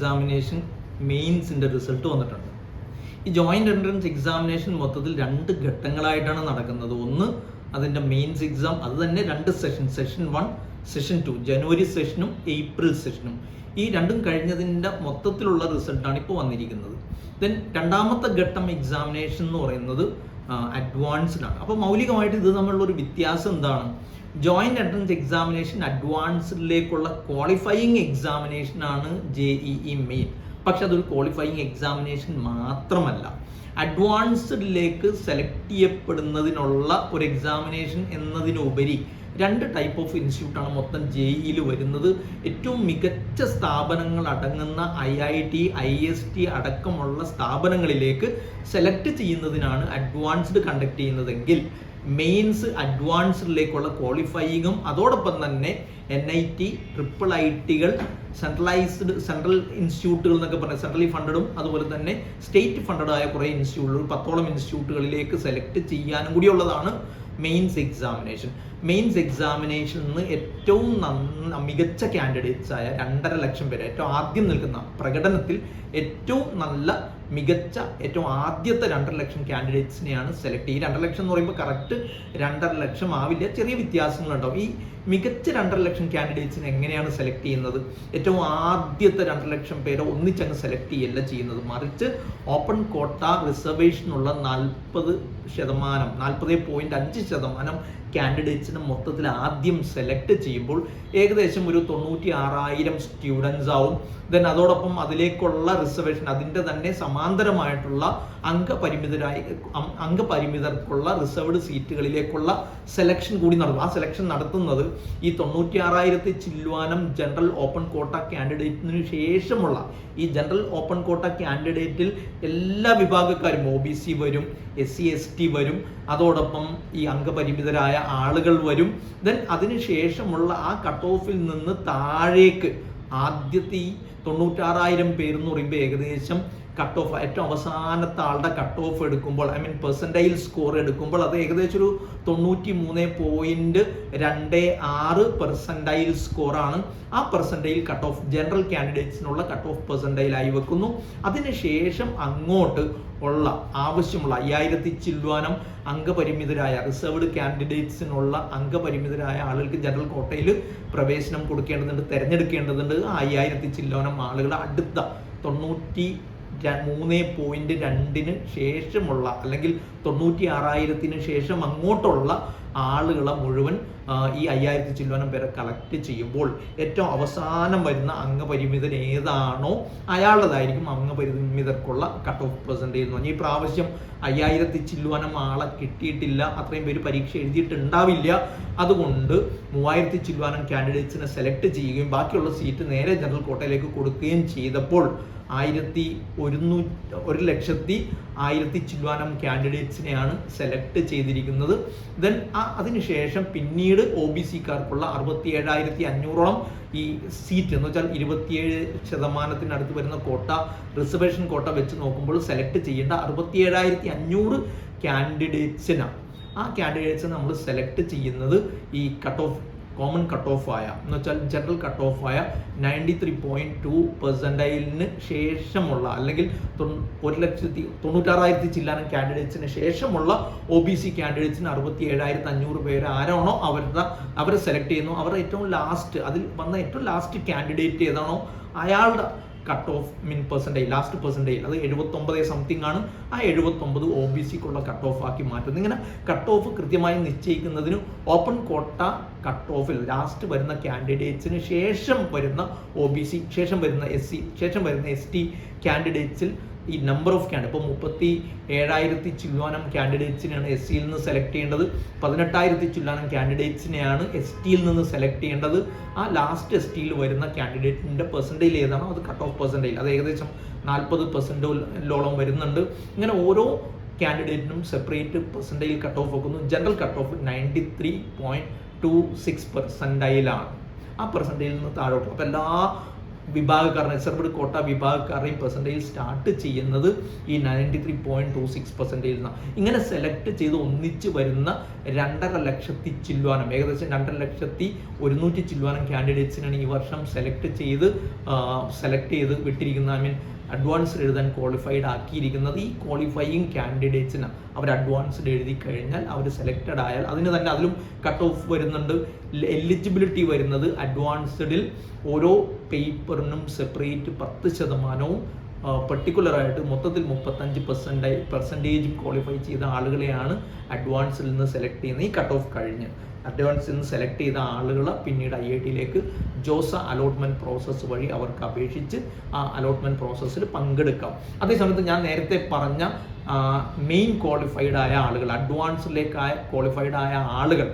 Examination മെയിൻസിന്റെ result വന്നിട്ടുണ്ട്. ഈ joint entrance examination മൊത്തത്തിൽ രണ്ട് ഘട്ടങ്ങളായിട്ടാണ് നടക്കുന്നത്. ഒന്ന് അതിന്റെ മെയിൻസ് എക്സാം അത് തന്നെ രണ്ട് session session one session two ജനുവരി സെഷനും ഏപ്രിൽ സെഷനും ഈ രണ്ടും കഴിഞ്ഞതിന്റെ മൊത്തത്തിലുള്ള റിസൾട്ടാണ് ഇപ്പോൾ വന്നിരിക്കുന്നത്. ദെൻ രണ്ടാമത്തെ ഘട്ടം എക്സാമിനേഷൻ എന്ന് പറയുന്നത് അഡ്വാൻസ്ഡ് ആണ് അപ്പോൾ മൗലികമായിട്ട് ഇത് തമ്മിലുള്ള ഒരു വ്യത്യാസം എന്താണ്? ജോയിന്റ് എൻട്രൻസ് എക്സാമിനേഷൻ അഡ്വാൻസ്ഡിലേക്കുള്ള ക്വാളിഫയിങ് എക്സാമിനേഷൻ ആണ് ജെ ഇ ഇ മെയിൻ പക്ഷെ അതൊരു ക്വാളിഫയിങ് എക്സാമിനേഷൻ മാത്രമല്ല. അഡ്വാൻസ്ഡിലേക്ക് സെലക്ട് ചെയ്യപ്പെടുന്നതിനുള്ള ഒരു എക്സാമിനേഷൻ എന്നതിനുപരി രണ്ട് ടൈപ്പ് ഓഫ് ഇൻസ്റ്റിറ്റ്യൂട്ടാണ് മൊത്തം ജെ ഇയിൽ വരുന്നത്. ഏറ്റവും മികച്ച സ്ഥാപനങ്ങൾ അടങ്ങുന്ന I I T I S T അടക്കമുള്ള സ്ഥാപനങ്ങളിലേക്ക് സെലക്ട് ചെയ്യുന്നതിനാണ് അഡ്വാൻസ്ഡ് കണ്ടക്ട് ചെയ്യുന്നതെങ്കിൽ മെയിൻസ് അഡ്വാൻസ്ഡിലേക്കുള്ള ക്വാളിഫയിങ്ങും അതോടൊപ്പം തന്നെ N I T triple I ടികൾ centralised central ഇൻസ്റ്റിറ്റ്യൂട്ടുകൾ എന്നൊക്കെ പറഞ്ഞാൽ സെൻട്രലി ഫണ്ടഡും അതുപോലെ തന്നെ സ്റ്റേറ്റ് ഫണ്ടഡ് ആയ കുറേ ഇൻസ്റ്റിറ്റ്യൂട്ടുകൾ പത്തോളം ഇൻസ്റ്റിറ്റ്യൂട്ടുകളിലേക്ക് സെലക്ട് ചെയ്യാനും കൂടിയുള്ളതാണ് മെയിൻസ് എക്സാമിനേഷൻ മെയിൻസ് എക്സാമിനേഷനിൽ നിന്ന് ഏറ്റവും മികച്ച കാൻഡിഡേറ്റ്സ് ആയ രണ്ടര ലക്ഷം പേര് ഏറ്റവും ആദ്യം നിൽക്കുന്ന പ്രകടനത്തിൽ ഏറ്റവും നല്ല മികച്ച ഏറ്റവും ആദ്യത്തെ രണ്ടര ലക്ഷം കാൻഡിഡേറ്റ്സിനെയാണ് സെലക്ട് ഈ രണ്ടര ലക്ഷം എന്ന് പറയുമ്പോൾ കറക്റ്റ് രണ്ടര ലക്ഷം ആവില്ല ചെറിയ വ്യത്യാസങ്ങളുണ്ടാവും. ഈ മികച്ച രണ്ടര ലക്ഷം കാൻഡിഡേറ്റ്സിനെ എങ്ങനെയാണ് സെലക്ട് ചെയ്യുന്നത്? ഏറ്റവും ആദ്യത്തെ രണ്ടര ലക്ഷം പേരെ ഒന്നിച്ചങ്ങ് സെലക്ട് ചെയ്യല്ല ചെയ്യുന്നത്. മറിച്ച് ഓപ്പൺ കോട്ട റിസർവേഷനുള്ള നാൽപ്പത് ശതമാനം നാൽപ്പത് പോയിന്റ് അഞ്ച് ശതമാനം കാൻഡിഡേറ്റ്സിനെ മൊത്തത്തിൽ ആദ്യം സെലക്ട് ചെയ്യുമ്പോൾ ഏകദേശം ഒരു തൊണ്ണൂറ്റി ആറായിരം സ്റ്റുഡൻസ് ആവും. ദെൻ അതോടൊപ്പം അതിലേക്കുള്ള റിസർവേഷൻ അതിന്റെ തന്നെ സമാന്തരമായിട്ടുള്ള അംഗപരിമിതരായ അംഗപരിമിതർക്കുള്ള റിസർവ്ഡ് സീറ്റുകളിലേക്കുള്ള സെലക്ഷൻ കൂടി നടന്നു. ആ സെലക്ഷൻ നടത്തുന്നത് ഈ തൊണ്ണൂറ്റിയാറായിരത്തി ചില്ലുവാനം ജനറൽ ഓപ്പൺ കോട്ട കാൻഡിഡേറ്റിന് ശേഷമുള്ള ഈ ജനറൽ ഓപ്പൺ കോട്ട കാൻഡിഡേറ്റിൽ എല്ലാ വിഭാഗക്കാരും ഒ ബി സി വരും എസ് സി എസ് ടി വരും. അതോടൊപ്പം ഈ അംഗപരിമിതരായ ആളുകൾ വരും. ദെൻ അതിനുശേഷമുള്ള ആ കട്ട് ഓഫിൽ നിന്ന് താഴേക്ക് ആദ്യത്തെ ഈ തൊണ്ണൂറ്റാറായിരം പേര് എന്ന് പറയുമ്പോൾ ഏകദേശം കട്ട് ഓഫ് ഏറ്റവും അവസാനത്തെ ആളുടെ കട്ട് ഓഫ് എടുക്കുമ്പോൾ ഐ മീൻ പെർസെന്റൈൽ സ്കോർ എടുക്കുമ്പോൾ അത് ഏകദേശം ഒരു തൊണ്ണൂറ്റി മൂന്ന് പോയിന്റ് രണ്ട് ആറ് പെർസെന്റൈൽ സ്കോറാണ് ആ പെർസെന്റൈൽ കട്ട് ഓഫ് ജനറൽ കാൻഡിഡേറ്റ്സിനുള്ള കട്ട് ഓഫ് പെർസെന്റൈലായി വെക്കുന്നു. അതിനുശേഷം അങ്ങോട്ട് ഉള്ള ആവശ്യമുള്ള അയ്യായിരത്തി ചില്വാനം അംഗപരിമിതരായ റിസർവ്ഡ് കാൻഡിഡേറ്റ്സിനുള്ള അംഗപരിമിതരായ ആളുകൾക്ക് ജനറൽ കോട്ടയിൽ പ്രവേശനം കൊടുക്കേണ്ടതുണ്ട് തിരഞ്ഞെടുക്കേണ്ടതുണ്ട്. ആ അയ്യായിരത്തി ചില്വാനം ആളുകൾ അടുത്ത തൊണ്ണൂറ്റി മൂന്ന് പോയിന്റ് രണ്ടിന് ശേഷമുള്ള അല്ലെങ്കിൽ തൊണ്ണൂറ്റി ആറായിരത്തിന് ശേഷം അങ്ങോട്ടുള്ള ആളുകളെ മുഴുവൻ ഈ അയ്യായിരത്തി ചില്ലുവനം പേരെ കളക്ട് ചെയ്യുമ്പോൾ ഏറ്റവും അവസാനം വരുന്ന അംഗപരിമിതൻ ഏതാണോ അയാളുടേതായിരിക്കും അംഗപരിമിതർക്കുള്ള കട്ട് ഓഫ് പെർസെന്റേജ് എന്ന് പറഞ്ഞാൽ ഈ പ്രാവശ്യം അയ്യായിരത്തി ചില്ലുവനം ആളെ കിട്ടിയിട്ടില്ല അത്രയും പേര് പരീക്ഷ എഴുതിയിട്ടുണ്ടാവില്ല. അതുകൊണ്ട് മൂവായിരത്തി ചില്ലുവാനം കാൻഡിഡേറ്റ്സിനെ സെലക്ട് ചെയ്യുകയും ബാക്കിയുള്ള സീറ്റ് നേരെ ജനറൽ കോട്ടയിലേക്ക് കൊടുക്കുകയും ചെയ്തപ്പോൾ ആയിരത്തി ഒരുന്നൂറ്റി ഒരു ലക്ഷത്തി ആയിരത്തി ചില്വാനം കാൻഡിഡേറ്റ്സിനെയാണ് സെലക്ട് ചെയ്തിരിക്കുന്നത്. ദെൻ ആ അതിനുശേഷം പിന്നീട് ഒ ബി സിക്കാർക്കുള്ള അറുപത്തി ഏഴായിരത്തി അഞ്ഞൂറോളം ഈ സീറ്റ് എന്ന് വെച്ചാൽ ഇരുപത്തിയേഴ് ശതമാനത്തിനടുത്ത് വരുന്ന കോട്ട റിസർവേഷൻ കോട്ട വെച്ച് നോക്കുമ്പോൾ സെലക്ട് ചെയ്യേണ്ട അറുപത്തി ഏഴായിരത്തി അഞ്ഞൂറ് കാൻഡിഡേറ്റ്സിനാണ് ആ കാൻഡിഡേറ്റ്സ് നമ്മൾ സെലക്ട് ചെയ്യുന്നത് ഈ cut off common cut off ആയ എന്ന് വെച്ചാൽ ജനറൽ കട്ട് ഓഫ് ആയ നയന്റി ത്രീ പോയിന്റ് ടു പെർസെന്റൈലിന് ശേഷമുള്ള അല്ലെങ്കിൽ ഒരു ലക്ഷത്തി തൊണ്ണൂറ്റാറായിരത്തി ചില്ലാനം കാൻഡിഡേറ്റ്സിന് ശേഷമുള്ള ഒ ബി സി കാൻഡിഡേറ്റ്സിന് അറുപത്തി ഏഴായിരത്തി അഞ്ഞൂറ് പേര് ആരാണോ അവരുടെ അവരെ സെലക്ട് ചെയ്യുന്നു. അവരുടെ ഏറ്റവും ലാസ്റ്റ് അതിൽ വന്ന ഏറ്റവും ലാസ്റ്റ് കാൻഡിഡേറ്റ് ഏതാണോ? അയാളുടെ cut off min percentage last percentage അത് എഴുപത്തൊമ്പത് സംതിങ് ആണ്. ആ എഴുപത്തൊമ്പത് ഒ ബി സിക്കുള്ള കട്ട് ഓഫ് ആക്കി മാറ്റുന്നത് ഇങ്ങനെ കട്ട് ഓഫ് കൃത്യമായി നിശ്ചയിക്കുന്നതിന് ഓപ്പൺ കോട്ട കട്ട് ഓഫിൽ ലാസ്റ്റ് വരുന്ന കാൻഡിഡേറ്റ്സിന് ശേഷം വരുന്ന ഒ ബി സി ശേഷം വരുന്ന എസ് സി ശേഷം വരുന്ന എസ് ടി കാൻഡിഡേറ്റ്സിൽ ഈ നമ്പർ ഓഫ് ക്യാൻഡിഡേറ്റ് ഇപ്പോൾ മുപ്പത്തി ഏഴായിരത്തി ചില്ലുവാനം കാൻഡിഡേറ്റ്സിനെയാണ് എസ് സിയിൽ നിന്ന് സെലക്ട് ചെയ്യേണ്ടത്. പതിനെട്ടായിരത്തി ചില്ലാനം കാൻഡിഡേറ്റ്സിനെയാണ് എസ് ടിയിൽ നിന്ന് സെലക്ട് ചെയ്യേണ്ടത്. ആ ലാസ്റ്റ് എസ് ടിയിൽ വരുന്ന കാൻഡിഡേറ്റിന്റെ പെർസെന്റേജ് ഏതാണോ? അത് കട്ട് ഓഫ് പെർസെന്റേജ് അത് ഏകദേശം നാൽപ്പത് പെർസെന്റോളം വരുന്നുണ്ട്. ഇങ്ങനെ ഓരോ കാൻഡിഡേറ്റിനും സെപ്പറേറ്റ് പെർസെന്റേജിൽ കട്ട് ഓഫ് വെക്കുന്നു. General cut off ninety three point two six പെർസെന്റൈലാണ് ആ പെർസെന്റേജിൽ നിന്ന് താഴോട്ട്. അപ്പോൾ എല്ലാ വിഭാഗക്കാർ റിസർവ്ഡ് കോട്ട വിഭാഗക്കാരുടെയും പെർസെന്റേജ് സ്റ്റാർട്ട് ചെയ്യുന്നത് ഈ ninety three point two six percentage എന്നാണ് ഇങ്ങനെ സെലക്ട് ചെയ്ത് ഒന്നിച്ച് വരുന്ന രണ്ടര ലക്ഷത്തി ചില്ലുവാനം ഏകദേശം രണ്ടര ലക്ഷത്തി ഒരുന്നൂറ്റി ചില്ലുവാനം കാൻഡിഡേറ്റ്സിനാണ് ഈ വർഷം സെലക്ട് ചെയ്ത് സെലക്ട് ചെയ്ത് വിട്ടിരിക്കുന്നത്. ഐ മീൻ അഡ്വാൻസ്ഡ് എഴുതാൻ ക്വാളിഫൈഡ് ആക്കിയിരിക്കുന്നത് ഈ ക്വാളിഫയിങ് കാൻഡിഡേറ്റ്സിന് അവർ അഡ്വാൻസ്ഡ് എഴുതി കഴിഞ്ഞാൽ അവർ സെലക്റ്റഡ് ആയാൽ അതിന് തന്നെ അതിലും കട്ട് ഓഫ് വരുന്നുണ്ട്. എലിജിബിലിറ്റി വരുന്നത് അഡ്വാൻസ്ഡിൽ ഓരോ പേപ്പറിനും സെപ്പറേറ്റ് പത്ത് ശതമാനവും പർട്ടിക്കുലർ ആയിട്ട് മൊത്തത്തിൽ മുപ്പത്തഞ്ച് പെർസെന്റേജ് പെർസെന്റേജ് ക്വാളിഫൈ ചെയ്ത ആളുകളെയാണ് അഡ്വാൻസിൽ നിന്ന് സെലക്ട് ചെയ്യുന്നത്. ഈ കട്ട് ഓഫ് കഴിഞ്ഞ്. അഡ്വാൻസിൽ നിന്ന് സെലക്ട് ചെയ്ത ആളുകൾ പിന്നീട് ഐ ഐ ടിയിലേക്ക് ജോസ അലോട്ട്മെന്റ് പ്രോസസ്സ് വഴി അവർക്ക് അപേക്ഷിച്ച് ആ അലോട്ട്മെന്റ് പ്രോസസ്സിൽ പങ്കെടുക്കാം. അതേസമയത്ത് ഞാൻ നേരത്തെ പറഞ്ഞ മെയിൻ ക്വാളിഫൈഡ് ആയ ആളുകൾ അഡ്വാൻസിലേക്കായ ക്വാളിഫൈഡ് ആയ ആളുകൾ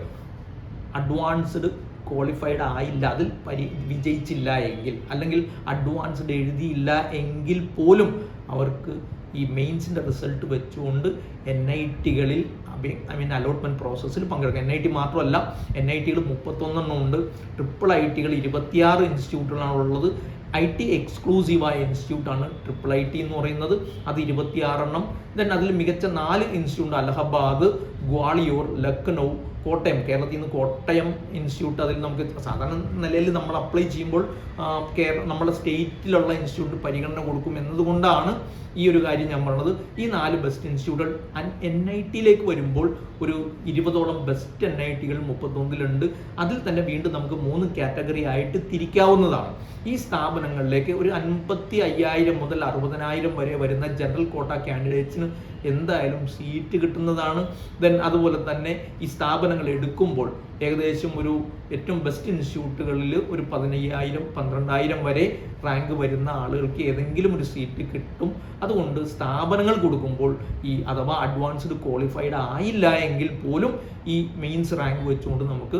അഡ്വാൻസ്ഡ് ക്വാളിഫൈഡ് ആയില്ല അതിൽ പരി വിജയിച്ചില്ല എങ്കിൽ അല്ലെങ്കിൽ അഡ്വാൻസ്ഡ് എഴുതിയില്ല എങ്കിൽ പോലും അവർക്ക് ഈ മെയിൻസിന്റെ റിസൾട്ട് വെച്ചുകൊണ്ട് എൻ ഐ ടികളിൽ ഐ മീൻ അലോട്ട്മെന്റ് പ്രോസസ്സിൽ പങ്കെടുക്കാം എൻ ഐ ടി മാത്രമല്ല എൻ ഐ ടികൾ മുപ്പത്തൊന്നെണ്ണം ഉണ്ട്. ട്രിപ്പിൾ ഐ ടികൾ ഇരുപത്തിയാറ് ഇൻസ്റ്റിറ്റ്യൂട്ടുകളാണ് ഉള്ളത്. ഐ ടി എക്സ്ക്ലൂസീവായ ഇൻസ്റ്റിറ്റ്യൂട്ടാണ് ട്രിപ്പിൾ ഐ ടി എന്ന് പറയുന്നത്. അത് ഇരുപത്തിയാറെണ്ണം. ദെൻ അതിൽ മികച്ച നാല് ഇൻസ്റ്റിറ്റ്യൂട്ട് അലഹബാദ് ഗ്വാളിയോർ ലക്നൗ കോട്ടയം കേരളത്തിൽ നിന്ന് കോട്ടയം ഇൻസ്റ്റിറ്റ്യൂട്ട് അതിൽ നമുക്ക് സാധാരണ നിലയിൽ നമ്മൾ അപ്ലൈ ചെയ്യുമ്പോൾ കേരള നമ്മുടെ സ്റ്റേറ്റിലുള്ള ഇൻസ്റ്റിറ്റ്യൂട്ട് പരിഗണന കൊടുക്കും എന്നതുകൊണ്ടാണ് ഈ ഒരു കാര്യം ഞാൻ പറഞ്ഞത്. ഈ നാല് ബെസ്റ്റ് ഇൻസ്റ്റിറ്റ്യൂട്ടുകൾ എൻ ഐ ടിയിലേക്ക് വരുമ്പോൾ ഒരു ഇരുപതോളം ബെസ്റ്റ് എൻ ഐ ടികൾ മുപ്പത്തൊന്നിലുണ്ട്. അതിൽ തന്നെ വീണ്ടും നമുക്ക് മൂന്ന് കാറ്റഗറി ആയിട്ട് തിരിക്കാവുന്നതാണ്. ഈ സ്ഥാപനങ്ങളിലേക്ക് ഒരു അൻപത്തി അയ്യായിരം മുതൽ അറുപതിനായിരം വരെ വരുന്ന ജനറൽ കോട്ട കാൻഡിഡേറ്റ്സിന് എന്തായാലും സീറ്റ് കിട്ടുന്നതാണ്. ദെൻ അതുപോലെ തന്നെ ഈ സ്ഥാപനങ്ങൾ എടുക്കുമ്പോൾ ഏകദേശം ഒരു ഏറ്റവും ബെസ്റ്റ് ഇൻസ്റ്റിറ്റ്യൂട്ടുകളിൽ ഒരു പതിനയ്യായിരം പന്ത്രണ്ടായിരം വരെ റാങ്ക് വരുന്ന ആളുകൾക്ക് ഏതെങ്കിലും ഒരു സീറ്റ് കിട്ടും. അതുകൊണ്ട് സ്ഥാപനങ്ങൾ കൊടുക്കുമ്പോൾ ഈ അഥവാ അഡ്വാൻസ്ഡ് ക്വാളിഫൈഡ് ആയില്ല എങ്കിൽ പോലും ഈ മെയിൻസ് റാങ്ക് വെച്ചുകൊണ്ട് നമുക്ക്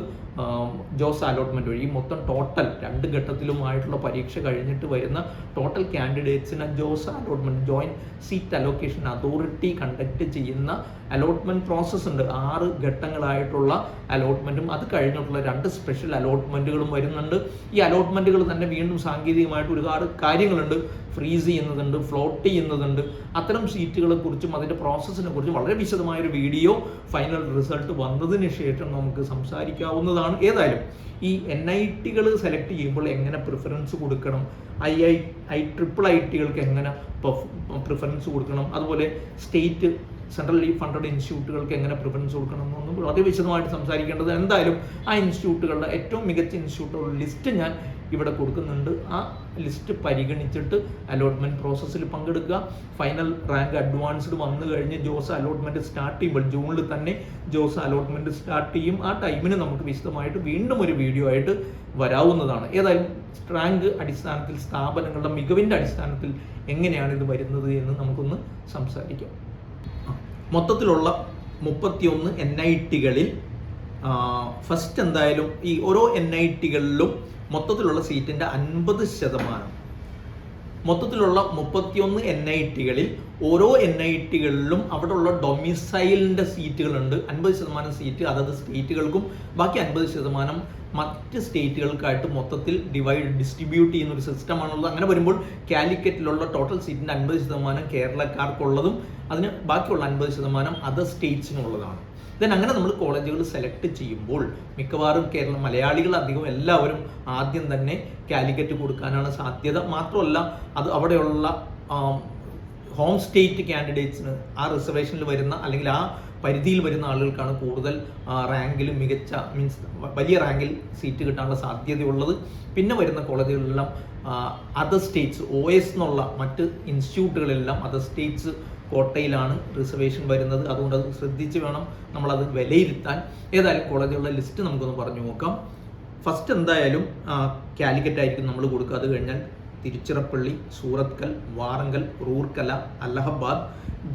ജോസ് അലോട്ട്മെന്റ് വഴി മൊത്തം ടോട്ടൽ രണ്ട് ഘട്ടത്തിലുമായിട്ടുള്ള പരീക്ഷ കഴിഞ്ഞിട്ട് വരുന്ന total കാൻഡിഡേറ്റ്സിന് JoSAA allotment joint seat allocation authority conduct ചെയ്യുന്ന അലോട്ട്മെന്റ് പ്രോസസ്സ് ഉണ്ട്. ആറ് ഘട്ടങ്ങളായിട്ടുള്ള അലോട്ട്മെന്റും അത് കഴിഞ്ഞിട്ടുള്ള രണ്ട് സ്പെഷ്യൽ അലോട്ട്മെന്റുകളും വരുന്നുണ്ട്. ഈ അലോട്ട്മെന്റുകൾ തന്നെ വീണ്ടും സാങ്കേതികമായിട്ട് ഒരുപാട് കാര്യങ്ങളുണ്ട്. ഫ്രീസ് ചെയ്യുന്നതുണ്ട് ഫ്ലോട്ട് ചെയ്യുന്നതുണ്ട്. അത്തരം സീറ്റുകളെ കുറിച്ചും അതിന്റെ പ്രോസസ്സിനെ കുറിച്ചും വളരെ വിശദമായ ഒരു വീഡിയോ ഫൈനൽ റിസൾട്ട് വന്നതിന് ശേഷം നമുക്ക് സംസാരിക്കാവുന്നതാണ്. ഏതായാലും ഈ എൻ ഐ ടികൾ സെലക്ട് ചെയ്യുമ്പോൾ എങ്ങനെ പ്രിഫറൻസ് കൊടുക്കണം? I I I triple I ടികൾക്ക് എങ്ങനെ പ്രിഫറൻസ് കൊടുക്കണം? അതുപോലെ സ്റ്റേറ്റ് സെൻട്രലി ഫണ്ടഡ് ഇൻസ്റ്റിറ്റ്യൂട്ടുകൾക്ക് എങ്ങനെ പ്രിഫറൻസ് കൊടുക്കണം എന്നൊന്നും വളരെ വിശദമായിട്ട് സംസാരിക്കേണ്ടത് എന്തായാലും ആ ഇൻസ്റ്റിറ്റ്യൂട്ടുകളുടെ ഏറ്റവും മികച്ച ഇൻസ്റ്റിറ്റ്യൂട്ടുകളുടെ ലിസ്റ്റ് ഞാൻ ഇവിടെ കൊടുക്കുന്നുണ്ട്. ആ ലിസ്റ്റ് പരിഗണിച്ചിട്ട് അലോട്ട്മെന്റ് പ്രോസസ്സിൽ പങ്കെടുക്കുക. ഫൈനൽ റാങ്ക് അഡ്വാൻസ്ഡ് വന്നു കഴിഞ്ഞ് ജോസ് അലോട്ട്മെന്റ് സ്റ്റാർട്ട് ചെയ്യുമ്പോൾ ജൂണിൽ തന്നെ ജോസ് അലോട്ട്മെന്റ് സ്റ്റാർട്ട് ചെയ്യും. ആ ടൈമിന് നമുക്ക് വിശദമായിട്ട് വീണ്ടും ഒരു വീഡിയോ ആയിട്ട് വരാവുന്നതാണ്. ഏതായാലും റാങ്ക് അടിസ്ഥാനത്തിൽ സ്ഥാപനങ്ങളുടെ മികവിന്റെ അടിസ്ഥാനത്തിൽ എങ്ങനെയാണ് ഇത് വരുന്നത് എന്ന് നമുക്കൊന്ന് സംസാരിക്കാം. മൊത്തത്തിലുള്ള മുപ്പത്തിയൊന്ന് എൻ ഐ ടികളിൽ ഫസ്റ്റ് എന്തായാലും ഈ ഓരോ എൻ ഐ ടികളിലും മൊത്തത്തിലുള്ള സീറ്റിന്റെ അൻപത് ശതമാനം. മൊത്തത്തിലുള്ള മുപ്പത്തിയൊന്ന് എൻ ഐ ടികളിൽ ഓരോ എൻ ഐ ടികളിലും അവിടെയുള്ള ഡൊമിസൈലിന്റെ സീറ്റുകളുണ്ട് അൻപത് ശതമാനം സീറ്റ് അതത് സ്റ്റേറ്റുകൾക്കും ബാക്കി അൻപത് ശതമാനം മറ്റ് സ്റ്റേറ്റുകൾക്കായിട്ട് മൊത്തത്തിൽ ഡിവൈഡ് ഡിസ്ട്രിബ്യൂട്ട് ചെയ്യുന്ന ഒരു സിസ്റ്റമാണുള്ളത് അങ്ങനെ വരുമ്പോൾ കാലിക്കറ്റിലുള്ള ടോട്ടൽ സീറ്റിന്റെ അൻപത് ശതമാനം കേരളക്കാർക്കുള്ളതും അതിന് ബാക്കിയുള്ള അൻപത് ശതമാനം അതർ സ്റ്റേറ്റ്സിനുള്ളതാണ് ദെൻ അങ്ങനെ നമ്മൾ കോളേജുകൾ സെലക്ട് ചെയ്യുമ്പോൾ മിക്കവാറും കേരളം മലയാളികൾ അധികം എല്ലാവരും ആദ്യം തന്നെ കാലിക്കറ്റ് കൊടുക്കാനാണ് സാധ്യത. മാത്രമല്ല അത് അവിടെയുള്ള ഹോം സ്റ്റേറ്റ് കാൻഡിഡേറ്റ്സിന് ആ റിസർവേഷനിൽ വരുന്ന അല്ലെങ്കിൽ ആ പരിധിയിൽ വരുന്ന ആളുകൾക്കാണ് കൂടുതൽ റാങ്കിൽ മികച്ച മീൻസ് വലിയ റാങ്കിൽ സീറ്റ് കിട്ടാനുള്ള സാധ്യതയുള്ളത്. പിന്നെ വരുന്ന കോളേജുകളിലെല്ലാം അതർ സ്റ്റേറ്റ്സ് ഒ എസ് എന്നുള്ള മറ്റ് ഇൻസ്റ്റിറ്റ്യൂട്ടുകളെല്ലാം അതർ സ്റ്റേറ്റ്സ് കോട്ടയിലാണ് റിസർവേഷൻ വരുന്നത്. അതുകൊണ്ട് അത് ശ്രദ്ധിച്ച് വേണം നമ്മളത് വിലയിരുത്താൻ. ഏതായാലും കോളേജുകളുടെ ലിസ്റ്റ് നമുക്കൊന്ന് പറഞ്ഞു നോക്കാം. ഫസ്റ്റ് എന്തായാലും കാലിക്കറ്റ് ആയിരിക്കും നമ്മൾ കൊടുക്കുക. അത് കഴിഞ്ഞാൽ തിരുച്ചിറപ്പള്ളി സൂറത്കൽ വാറങ്കൽ റൂർക്കല അലഹബാദ്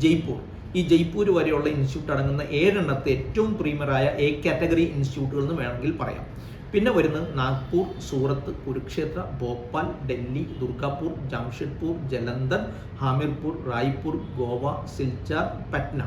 ജയ്പൂർ. ഈ ജയ്പൂർ വരെയുള്ള ഇൻസ്റ്റിറ്റ്യൂട്ട് അടങ്ങുന്ന ഏഴെണ്ണത്തെ ഏറ്റവും പ്രീമിയറായ എ കാറ്റഗറി ഇൻസ്റ്റിറ്റ്യൂട്ടുകൾ എന്ന് വേണമെങ്കിൽ പറയാം. പിന്നെ വരുന്നത് നാഗ്പൂർ സൂറത്ത് കുരുക്ഷേത്ര ഭോപ്പാൽ ഡൽഹി ദുർഗാപൂർ ജംഷഡ്പൂർ ജലന്ധർ ഹാമിർപൂർ റായ്പൂർ ഗോവ സിൽച്ചാർ പറ്റ്ന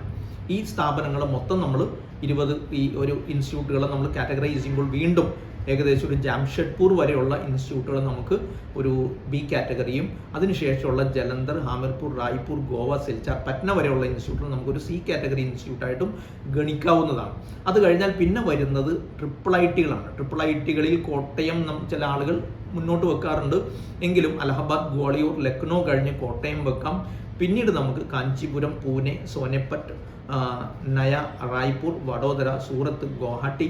ഈ സ്ഥാപനങ്ങളെ മൊത്തം നമ്മൾ ഇരുപത് ഈ ഒരു ഇൻസ്റ്റിറ്റ്യൂട്ടുകളെ നമ്മൾ കാറ്റഗറൈസ് ചെയ്യുമ്പോൾ വീണ്ടും ഏകദേശം ഒരു ജാംഷഡ്പൂർ വരെയുള്ള ഇൻസ്റ്റിറ്റ്യൂട്ടുകൾ നമുക്ക് ഒരു ബി കാറ്റഗറിയും അതിനുശേഷമുള്ള ജലന്ധർ ഹാമിർപൂർ റായ്പൂർ ഗോവ സിൽച്ചാർ പറ്റ്ന വരെയുള്ള ഇൻസ്റ്റിറ്റ്യൂട്ടുകൾ നമുക്കൊരു സി കാറ്റഗറി ഇൻസ്റ്റിറ്റ്യൂട്ടായിട്ടും ഗണിക്കാവുന്നതാണ്. അത് കഴിഞ്ഞാൽ പിന്നെ വരുന്നത് ട്രിപ്പിൾ ഐ ടികളാണ് ട്രിപ്പിൾ ഐ ടികളിൽ കോട്ടയം ചില ആളുകൾ മുന്നോട്ട് വെക്കാറുണ്ട്. എങ്കിലും അലഹബാദ് ഗ്വാളിയൂർ ലക്നൗ കഴിഞ്ഞ് കോട്ടയം വെക്കാം. പിന്നീട് നമുക്ക് കാഞ്ചീപുരം പൂനെ സോനെപ്പറ്റ് നയ റായ്പൂർ വഡോദര സൂറത്ത് ഗുവാഹട്ടി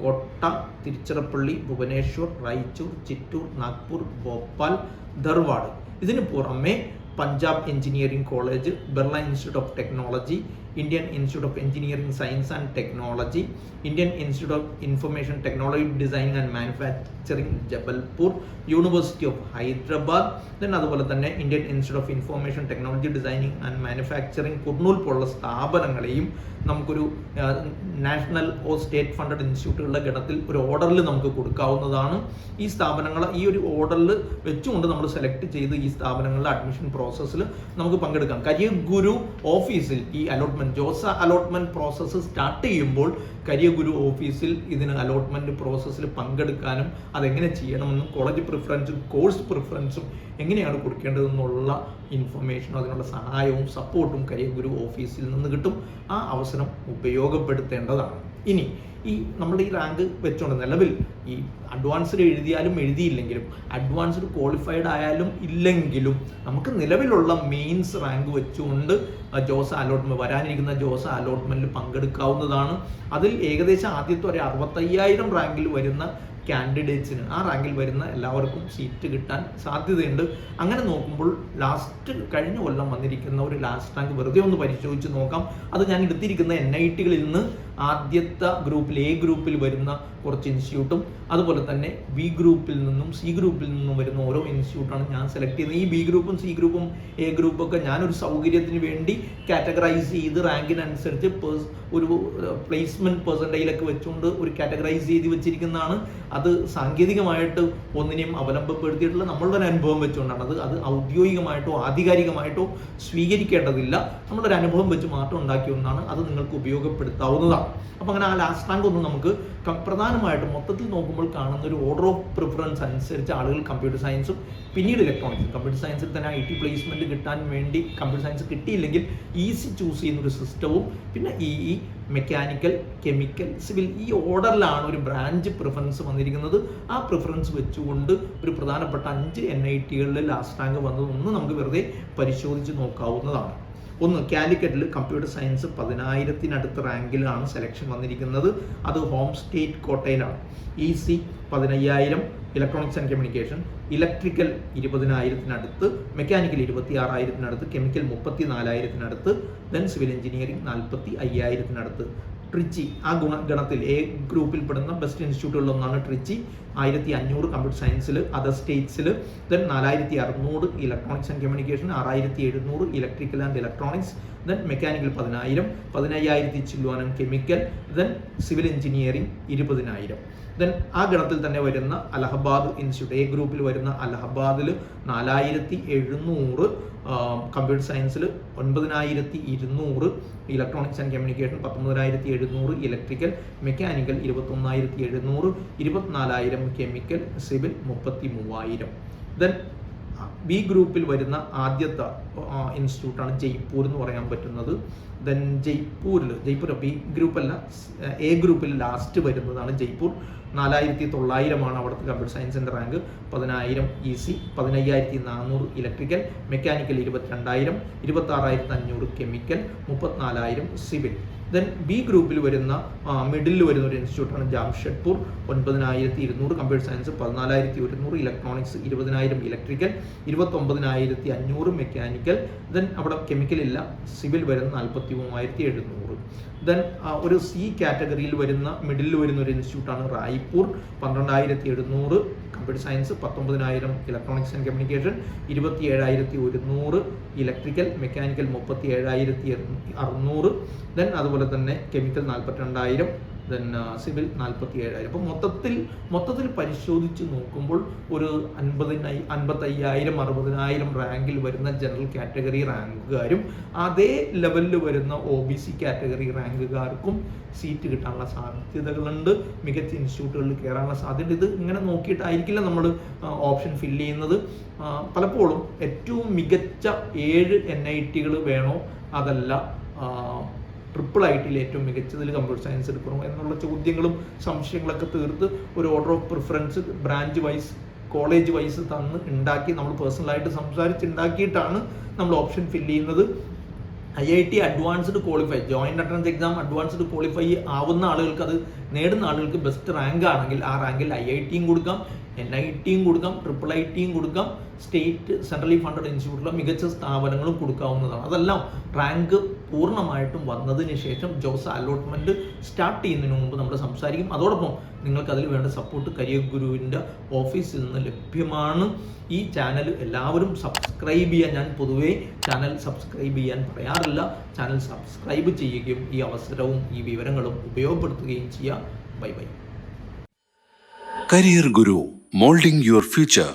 കോട്ട തിരുച്ചിറപ്പള്ളി ഭുവനേശ്വർ റായ്ചൂർ ചിറ്റൂർ നാഗ്പൂർ ഭോപ്പാൽ ധർവാഡ്. ഇതിനു പുറമെ Punjab engineering college Birla institute of technology Indian institute of engineering science and technology Indian institute of information technology designing and manufacturing Jabalpur university of Hyderabad then അതുപോലെ തന്നെ Indian institute of information technology designing and manufacturing Kurnool പോലുള്ള സ്ഥാപനങ്ങളെയും നമുക്കൊരു national ഓ state funded ഇൻസ്റ്റിറ്റ്യൂട്ടുകളുടെ ഗണത്തിൽ ഒരു ഓർഡറിൽ നമുക്ക് കൊടുക്കാവുന്നതാണ്. ഈ സ്ഥാപനങ്ങൾ ഈ ഒരു ഓർഡറിൽ വെച്ചുകൊണ്ട് നമ്മൾ സെലക്ട് ചെയ്ത് ഈ സ്ഥാപനങ്ങളുടെ അഡ്മിഷൻ പ്രോസസ്സിൽ നമുക്ക് പങ്കെടുക്കാം. കരിയർ ഗുരു ഓഫീസിൽ ഈ allotment JoSAA allotment process start ചെയ്യുമ്പോൾ കരിയർ ഗുരു ഓഫീസിൽ ഇതിന് അലോട്ട്മെന്റ് പ്രോസസ്സിൽ പങ്കെടുക്കാനും അതെങ്ങനെ ചെയ്യണമെന്നും കോളേജ് പ്രിഫറൻസും കോഴ്സ് പ്രിഫറൻസും എങ്ങനെയാണ് കൊടുക്കേണ്ടതെന്നുള്ള ഇൻഫർമേഷനും അതിനുള്ള സഹായവും സപ്പോർട്ടും കരിയർ ഗുരു ഓഫീസിൽ നിന്ന് കിട്ടും. ആ അവസരം ഉപയോഗപ്പെടുത്തേണ്ടതാണ്. ഇനി ഈ നമ്മുടെ ഈ റാങ്ക് വെച്ചുകൊണ്ട് നിലവിൽ ഈ അഡ്വാൻസ്ഡ് എഴുതിയാലും എഴുതിയില്ലെങ്കിലും അഡ്വാൻസ്ഡ് ക്വാളിഫൈഡ് ആയാലും ഇല്ലെങ്കിലും നമുക്ക് നിലവിലുള്ള മെയിൻസ് റാങ്ക് വെച്ചുകൊണ്ട് ജോസ് അലോട്ട്മെന്റ് വരാനിരിക്കുന്ന ജോസ് അലോട്ട്മെന്റിൽ പങ്കെടുക്കാവുന്നതാണ്. അതിൽ ഏകദേശം ആദ്യത്തെ ഒരു അറുപത്തയ്യായിരം റാങ്കിൽ വരുന്ന കാൻഡിഡേറ്റ്സിന് ആ റാങ്കിൽ വരുന്ന എല്ലാവർക്കും സീറ്റ് കിട്ടാൻ സാധ്യതയുണ്ട്. അങ്ങനെ നോക്കുമ്പോൾ ലാസ്റ്റ് കഴിഞ്ഞ കൊല്ലം വന്നിരിക്കുന്ന ഒരു ലാസ്റ്റ് റാങ്ക് വെറുതെ ഒന്ന് പരിശോധിച്ച് നോക്കാം. അത് ഞാൻ എടുത്തിരിക്കുന്ന എൻ ഐ ടികളിൽ നിന്ന് ആദ്യത്തെ ഗ്രൂപ്പിൽ എ ഗ്രൂപ്പിൽ വരുന്ന കുറച്ച് ഇൻസ്റ്റിറ്റ്യൂട്ടും അതുപോലെ തന്നെ ബി ഗ്രൂപ്പിൽ നിന്നും സി ഗ്രൂപ്പിൽ നിന്നും വരുന്ന ഓരോ ഇൻസ്റ്റിറ്റ്യൂട്ടാണ് ഞാൻ സെലക്ട് ചെയ്യുന്നത്. ഈ ബി ഗ്രൂപ്പും സി ഗ്രൂപ്പും എ ഗ്രൂപ്പും ഒക്കെ ഞാനൊരു സൗകര്യത്തിന് വേണ്ടി കാറ്റഗറൈസ് ചെയ്ത് റാങ്കിനനുസരിച്ച് ഒരു പ്ലേസ്മെന്റ് പെർസെന്റേജിലൊക്കെ വെച്ചുകൊണ്ട് ഒരു കാറ്റഗറൈസ് ചെയ്ത് വെച്ചിരിക്കുന്നതാണ്. അത് സാങ്കേതികമായിട്ട് ഒന്നിനെയും അവലംബപ്പെടുത്തിയിട്ടുള്ള നമ്മളുടെ ഒരു അനുഭവം വെച്ചുകൊണ്ടാണ്. അത് അത് ഔദ്യോഗികമായിട്ടോ ആധികാരികമായിട്ടോ സ്വീകരിക്കേണ്ടതില്ല. നമ്മളുടെ ഒരു അനുഭവം വെച്ച് മാറ്റം ഉണ്ടാക്കിയ ഒന്നാണ്. അത് നിങ്ങൾക്ക് ഉപയോഗപ്പെടുത്താവുന്നതാണ്. അപ്പോൾ അങ്ങനെ ആ ലാസ്റ്റ് റാങ്ക് ഒന്നും നമുക്ക് പ്രധാനമായിട്ട് മൊത്തത്തിൽ നോക്കുമ്പോൾ കാണുന്ന ഒരു ഓർഡർ ഓഫ് പ്രിഫറൻസ് അനുസരിച്ച് ആളുകൾ കമ്പ്യൂട്ടർ സയൻസും പിന്നീട് ഇലക്ട്രോണിക്സും കമ്പ്യൂട്ടർ സയൻസിൽ തന്നെ ഐ ടി പ്ലേസ്മെന്റ് കിട്ടാൻ വേണ്ടി കമ്പ്യൂട്ടർ സയൻസ് കിട്ടിയില്ലെങ്കിൽ ഈസി ചൂസ് ചെയ്യുന്ന ഒരു സിസ്റ്റവും പിന്നെ ഈ മെക്കാനിക്കൽ കെമിക്കൽ സിവിൽ ഈ ഓർഡറിലാണ് ഒരു ബ്രാഞ്ച് പ്രിഫറൻസ് വന്നിരിക്കുന്നത്. ആ പ്രിഫറൻസ് വെച്ചുകൊണ്ട് ഒരു പ്രധാനപ്പെട്ട അഞ്ച് എൻ ഐ ടികളിൽ ലാസ്റ്റ് റാങ്ക് വന്നത് ഒന്ന് നമുക്ക് വെറുതെ പരിശോധിച്ച് നോക്കാവുന്നതാണ്. ഒന്ന് കാലിക്കറ്റിൽ കമ്പ്യൂട്ടർ സയൻസ് പതിനായിരത്തിനടുത്ത് റാങ്കിലാണ് സെലക്ഷൻ വന്നിരിക്കുന്നത്. അത് ഹോം സ്റ്റേറ്റ് കോട്ടയിലാണ്. ഇ സി പതിനയ്യായിരം ഇലക്ട്രോണിക്സ് ആൻഡ് കമ്മ്യൂണിക്കേഷൻ ഇലക്ട്രിക്കൽ ഇരുപതിനായിരത്തിനടുത്ത് മെക്കാനിക്കൽ ഇരുപത്തി ആറായിരത്തിനടുത്ത് കെമിക്കൽ മുപ്പത്തി നാലായിരത്തിനടുത്ത് ദെൻ സിവിൽ എഞ്ചിനീയറിംഗ് നാൽപ്പത്തി അയ്യായിരത്തിനടുത്ത് ട്രിച്ചി ആ ഗുണ ഗണത്തിൽ എ ഗ്രൂപ്പിൽ പെടുന്ന ബെസ്റ്റ് ഇൻസ്റ്റിറ്റ്യൂട്ടുകളിൽ ഒന്നാണ് ട്രിച്ചി. ആയിരത്തി അഞ്ഞൂറ് കമ്പ്യൂട്ടർ സയൻസിൽ അതർ സ്റ്റേറ്റ്സിൽ ദെൻ നാലായിരത്തി അറുന്നൂറ് ഇലക്ട്രോണിക്സ് ആൻഡ് കമ്മ്യൂണിക്കേഷൻ ആറായിരത്തി എഴുന്നൂറ് electrical and electronics then mechanical പതിനായിരം പതിനയ്യായിരത്തി ചില്ലുവാനം കെമിക്കൽ ദെൻ സിവിൽ എഞ്ചിനീയറിംഗ് ഇരുപതിനായിരം. ദെൻ ആ ഗണത്തിൽ തന്നെ വരുന്ന അലഹബാദ് ഇൻസ്റ്റിറ്റ്യൂട്ട് എ ഗ്രൂപ്പിൽ വരുന്ന അലഹബാദിൽ നാലായിരത്തി എഴുന്നൂറ് കമ്പ്യൂട്ടർ സയൻസിൽ ഒൻപതിനായിരത്തി ഇരുന്നൂറ് ഇലക്ട്രോണിക്സ് ആൻഡ് കമ്മ്യൂണിക്കേഷൻ പത്തൊമ്പതിനായിരത്തി എഴുന്നൂറ് ഇലക്ട്രിക്കൽ മെക്കാനിക്കൽ ഇരുപത്തൊന്നായിരത്തി എഴുന്നൂറ് ഇരുപത്തിനാലായിരം കെമിക്കൽ സിവിൽ മുപ്പത്തി മൂവായിരം ദെൻ ബി ഗ്രൂപ്പിൽ വരുന്ന ആദ്യത്തെ ഇൻസ്റ്റിറ്റ്യൂട്ടാണ് ജയ്പൂർ എന്ന് പറയാൻ പറ്റുന്നത്. ദെൻ ജയ്പൂരിൽ ജയ്പൂർ ബി ഗ്രൂപ്പല്ല എ ഗ്രൂപ്പിൽ ലാസ്റ്റ് വരുന്നതാണ് ജയ്പൂർ. നാലായിരത്തി തൊള്ളായിരമാണ് അവിടുത്തെ കമ്പ്യൂട്ടർ സയൻസിന്റെ റാങ്ക് പതിനായിരം ഇ സി പതിനയ്യായിരത്തി നാനൂറ് ഇലക്ട്രിക്കൽ മെക്കാനിക്കൽ ഇരുപത്തിരണ്ടായിരം ഇരുപത്താറായിരത്തി അഞ്ഞൂറ് കെമിക്കൽ മുപ്പത്തിനാലായിരം സിവിൽ ദെൻ ബി ഗ്രൂപ്പിൽ വരുന്ന മിഡിൽ വരുന്ന ഒരു ഇൻസ്റ്റിറ്റ്യൂട്ടാണ് ജാംഷഡ്പൂർ ഒൻപതിനായിരത്തി ഇരുന്നൂറ് കമ്പ്യൂട്ടർ സയൻസ് പതിനാലായിരത്തി ഒരുന്നൂറ് ഇലക്ട്രോണിക്സ് ഇരുപതിനായിരം ഇലക്ട്രിക്കൽ ഇരുപത്തൊമ്പതിനായിരത്തി അഞ്ഞൂറ് മെക്കാനിക്കൽ ദെൻ അവിടെ കെമിക്കൽ ഇല്ല സിവിൽ വരുന്ന നാൽപ്പത്തി മൂവായിരത്തി എഴുന്നൂറ് ദെൻ ഒരു സി കാറ്റഗറിയിൽ വരുന്ന മിഡിൽ വരുന്ന ഒരു ഇൻസ്റ്റിറ്റ്യൂട്ടാണ് റായ്പൂർ പന്ത്രണ്ടായിരത്തി എഴുന്നൂറ് കമ്പ്യൂട്ടർ സയൻസ് പത്തൊമ്പതിനായിരം ഇലക്ട്രോണിക്സ് ആൻഡ് കമ്മ്യൂണിക്കേഷൻ ഇരുപത്തി ഏഴായിരത്തി ഒരുന്നൂറ് ഇലക്ട്രിക്കൽ മെക്കാനിക്കൽ മുപ്പത്തി ഏഴായിരത്തി അറുന്നൂറ് ദെൻ അതുപോലെ തന്നെ കെമിക്കൽ നാൽപ്പത്തിരണ്ടായിരം ദെൻ സിവിൽ നാൽപ്പത്തി ഏഴായിരം അപ്പോൾ മൊത്തത്തിൽ മൊത്തത്തിൽ പരിശോധിച്ച് നോക്കുമ്പോൾ ഒരു അൻപതിനായി അൻപത്തയ്യായിരം അറുപതിനായിരം റാങ്കിൽ വരുന്ന ജനറൽ കാറ്റഗറി റാങ്കുകാരും അതേ ലെവലിൽ വരുന്ന ഒ ബി സി കാറ്റഗറി റാങ്കുകാർക്കും സീറ്റ് കിട്ടാനുള്ള സാധ്യതകളുണ്ട്. മികച്ച ഇൻസ്റ്റിറ്റ്യൂട്ടുകളിൽ കയറാനുള്ള സാധ്യത ഇത് ഇങ്ങനെ നോക്കിയിട്ടായിരിക്കില്ല നമ്മൾ ഓപ്ഷൻ ഫില്ല് ചെയ്യുന്നത്. പലപ്പോഴും ഏറ്റവും മികച്ച ഏഴ് എൻ ഐ ടികൾ വേണോ? അതല്ല ട്രിപ്പിൾ ഐ ടിയിൽ ഏറ്റവും മികച്ചതിൽ കമ്പ്യൂട്ടർ സയൻസ് എടുക്കണോ എന്നുള്ള ചോദ്യങ്ങളും സംശയങ്ങളൊക്കെ തീർത്ത് ഒരു order of preference branch wise college wise തന്ന് ഉണ്ടാക്കി നമ്മൾ പേഴ്സണലായിട്ട് സംസാരിച്ചുണ്ടാക്കിയിട്ടാണ് നമ്മൾ ഓപ്ഷൻ ഫില്ല് ചെയ്യുന്നത്. I I T advanced qualify joint entrance exam advanced qualify ആവുന്ന ആളുകൾക്ക് അത് നേടുന്ന ആളുകൾക്ക് ബെസ്റ്റ് റാങ്ക് ആണെങ്കിൽ ആ റാങ്കിൽ ഐ ഐ ടിയും കൊടുക്കാം എൻ ഐ ടിയും കൊടുക്കാം ട്രിപ്പിൾ ഐ ടിയും കൊടുക്കാം സ്റ്റേറ്റ് സെൻട്രലി ഫണ്ടഡ് ഇൻസ്റ്റിറ്റ്യൂട്ടിലെ മികച്ച സ്ഥാപനങ്ങളും കൊടുക്കാവുന്നതാണ്. അതെല്ലാം റാങ്ക് പൂർണമായിട്ടും വന്നതിന് ശേഷം ജോസ് അലോട്ട്മെന്റ് സ്റ്റാർട്ട് ചെയ്യുന്നതിന് മുമ്പ് നമ്മൾ സംസാരിക്കും. അതോടൊപ്പം നിങ്ങൾക്ക് അതിൽ വേണ്ട സപ്പോർട്ട് കരിയർ ഗുരുവിന്റെ ഓഫീസിൽ നിന്ന് ലഭ്യമാണ്. ഈ ചാനൽ എല്ലാവരും സബ്സ്ക്രൈബ് ചെയ്യാൻ ഞാൻ പൊതുവേ ചാനൽ സബ്സ്ക്രൈബ് ചെയ്യാൻ പറയാറില്ല. ചാനൽ സബ്സ്ക്രൈബ് ചെയ്യുകയും ഈ അവസരവും ഈ വിവരങ്ങളും ഉപയോഗപ്പെടുത്തുകയും ചെയ്യുക bye bye Career Guru, molding your future.